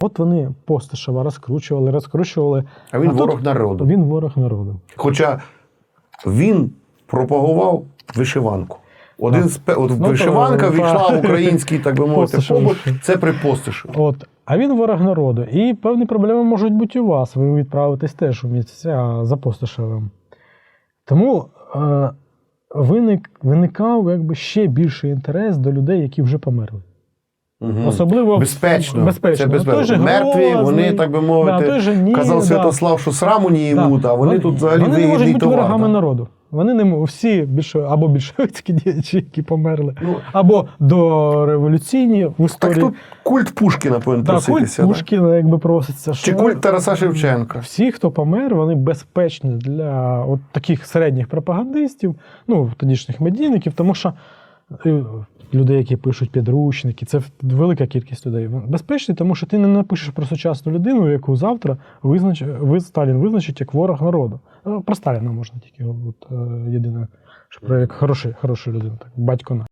От вони Постишева розкручували, розкручували. А він тут ворог народу. Він ворог народу. Хоча він пропагував вишиванку. Один з от Ну, вишиванка та. війшла в український, так би мовити, побут. Це при Постишеві. От. А він ворог народу. І певні проблеми можуть бути у вас. Ви відправитесь теж у місця за Постишевим. Тому е, виник, виникав якби ще більший інтерес до людей, які вже померли. Мгм. Особливо Безпечно. безпечно. Це безпечно. Же Мертві, Грозний, вони, так би мовити, да, же Ні, Казав да. Святослав, що сраму не ймуть, а вони тут взагалі вони не можуть бути товар. ворогами да. народу. Вони не всі більше або більшовицькі діячі, які померли, Ну, або дореволюційні в так тут культ Пушкіна повинен Да, культ проситися. да? Пушкіна якби проситься. Чи що культ Тараса Шевченка? Всі, хто помер, вони безпечні для от таких середніх пропагандистів, ну, тодішніх медійників, тому що е, людей, які пишуть підручники, це велика кількість людей. Безпечний, тому що ти не напишеш про сучасну людину, яку завтра визнач... Сталін визначить як ворог народу. Е, Про Сталіна можна тільки от, е, єдине, що про як хороший, хорошу людину, так, батько наш.